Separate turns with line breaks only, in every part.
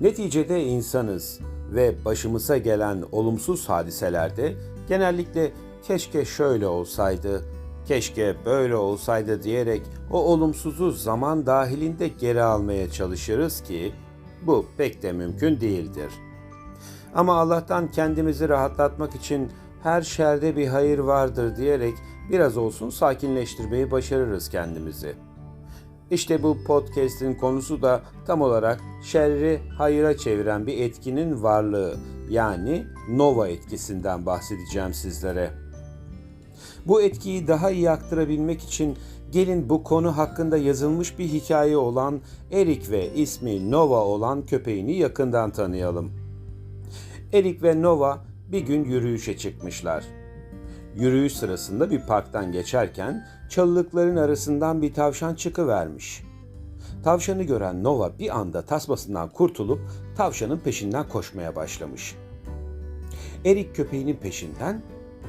Neticede insanız ve başımıza gelen olumsuz hadiselerde genellikle keşke şöyle olsaydı, keşke böyle olsaydı diyerek o olumsuzu zaman dahilinde geri almaya çalışırız ki bu pek de mümkün değildir. Ama Allah'tan kendimizi rahatlatmak için her şerde bir hayır vardır diyerek biraz olsun sakinleştirmeyi başarırız kendimizi. İşte bu podcast'in konusu da tam olarak şerri hayıra çeviren bir etkinin varlığı yani nova etkisinden bahsedeceğim sizlere. Bu etkiyi daha iyi aktarabilmek için gelin bu konu hakkında yazılmış bir hikaye olan Erik ve ismi Nova olan köpeğini yakından tanıyalım. Erik ve Nova bir gün yürüyüşe çıkmışlar. Yürüyüş sırasında bir parktan geçerken çalılıkların arasından bir tavşan çıkıvermiş. Tavşanı gören Nova bir anda tasmasından kurtulup tavşanın peşinden koşmaya başlamış. Erik köpeğinin peşinden,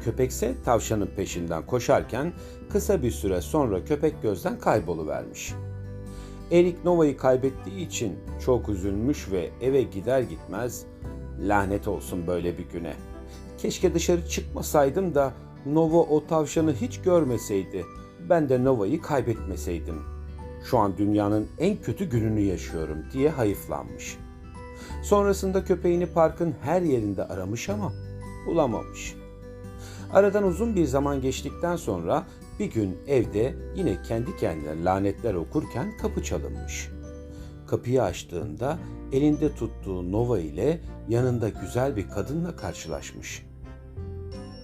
köpekse tavşanın peşinden koşarken kısa bir süre sonra köpek gözden kayboluvermiş. Erik Nova'yı kaybettiği için çok üzülmüş ve eve gider gitmez lanet olsun böyle bir güne. Keşke dışarı çıkmasaydım da Nova o tavşanı hiç görmeseydi. Ben de Nova'yı kaybetmeseydim. Şu an dünyanın en kötü gününü yaşıyorum diye hayıflanmış. Sonrasında köpeğini parkın her yerinde aramış ama bulamamış. Aradan uzun bir zaman geçtikten sonra bir gün evde yine kendi kendine lanetler okurken kapı çalınmış. Kapıyı açtığında elinde tuttuğu Nova ile yanında güzel bir kadınla karşılaşmış.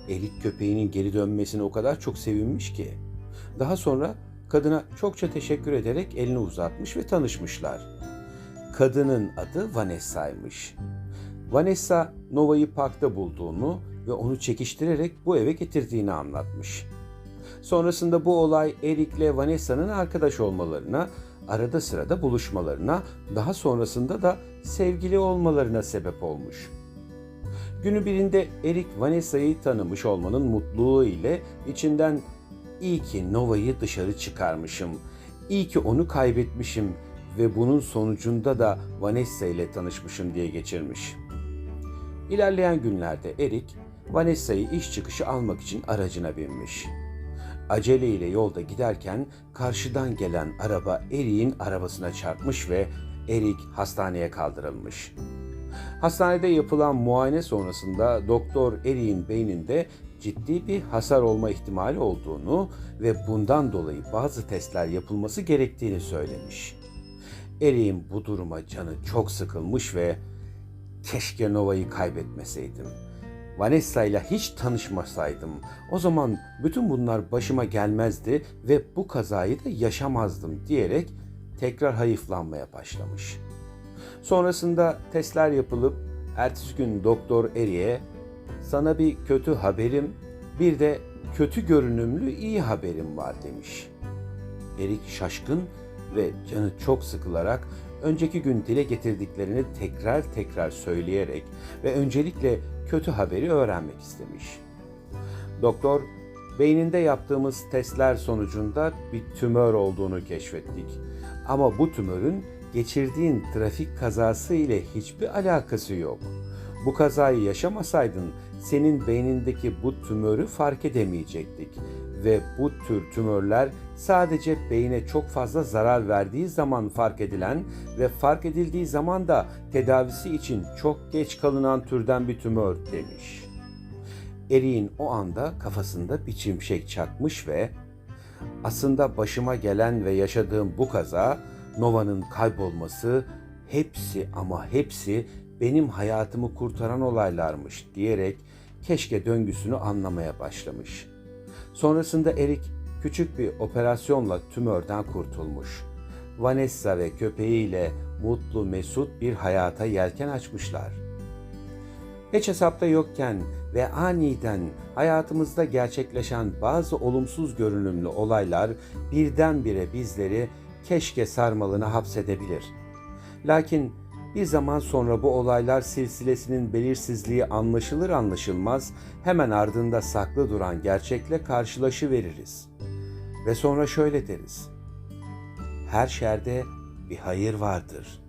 Elik köpeğinin geri dönmesine o kadar çok sevinmiş ki. Daha sonra kadına çokça teşekkür ederek elini uzatmış ve tanışmışlar. Kadının adı Vanessa'ymış. Vanessa Nova'yı parkta bulduğunu ve onu çekiştirerek bu eve getirdiğini anlatmış. Sonrasında bu olay Erik'le Vanessa'nın arkadaş olmalarına, arada sırada buluşmalarına, daha sonrasında da sevgili olmalarına sebep olmuş. Günü birinde Erik Vanessa'yı tanımış olmanın mutluluğu ile içinden iyi ki Nova'yı dışarı çıkarmışım, iyi ki onu kaybetmişim ve bunun sonucunda da Vanessa ile tanışmışım diye geçirmiş. İlerleyen günlerde Erik, Vanessa'yı iş çıkışı almak için aracına binmiş. Aceleyle yolda giderken karşıdan gelen araba Erik'in arabasına çarpmış ve Erik hastaneye kaldırılmış. Hastanede yapılan muayene sonrasında doktor Erik'in beyninde ciddi bir hasar olma ihtimali olduğunu ve bundan dolayı bazı testler yapılması gerektiğini söylemiş. Erik'in bu duruma canı çok sıkılmış ve keşke Nova'yı kaybetmeseydim. Vanessa ile hiç tanışmasaydım. O zaman bütün bunlar başıma gelmezdi ve bu kazayı da yaşamazdım diyerek tekrar hayıflanmaya başlamış. Sonrasında testler yapılıp ertesi gün doktor Eri'ye sana bir kötü haberim bir de kötü görünümlü iyi haberim var demiş. Erik şaşkın ve canı çok sıkılarak önceki gün dile getirdiklerini tekrar tekrar söyleyerek ve öncelikle kötü haberi öğrenmek istemiş. Doktor, beyninde yaptığımız testler sonucunda bir tümör olduğunu keşfettik. Ama bu tümörün geçirdiğin trafik kazası ile hiçbir alakası yok. Bu kazayı yaşamasaydın senin beynindeki bu tümörü fark edemeyecektik ve bu tür tümörler sadece beyne çok fazla zarar verdiği zaman fark edilen ve fark edildiği zaman da tedavisi için çok geç kalınan türden bir tümör demiş. Erik'in o anda kafasında bir çimşek çakmış ve aslında başıma gelen ve yaşadığım bu kaza Nova'nın kaybolması hepsi ama hepsi benim hayatımı kurtaran olaylarmış diyerek keşke döngüsünü anlamaya başlamış. Sonrasında Erik küçük bir operasyonla tümörden kurtulmuş. Vanessa ve köpeğiyle mutlu mesut bir hayata yelken açmışlar. Hiç hesapta yokken ve aniden hayatımızda gerçekleşen bazı olumsuz görünümlü olaylar birdenbire bizleri keşke sarmalına hapsedebilir. Lakin bir zaman sonra bu olaylar silsilesinin belirsizliği anlaşılır anlaşılmaz hemen ardında saklı duran gerçekle karşılaşıveririz. Ve sonra şöyle deriz. Her şerde bir hayır vardır.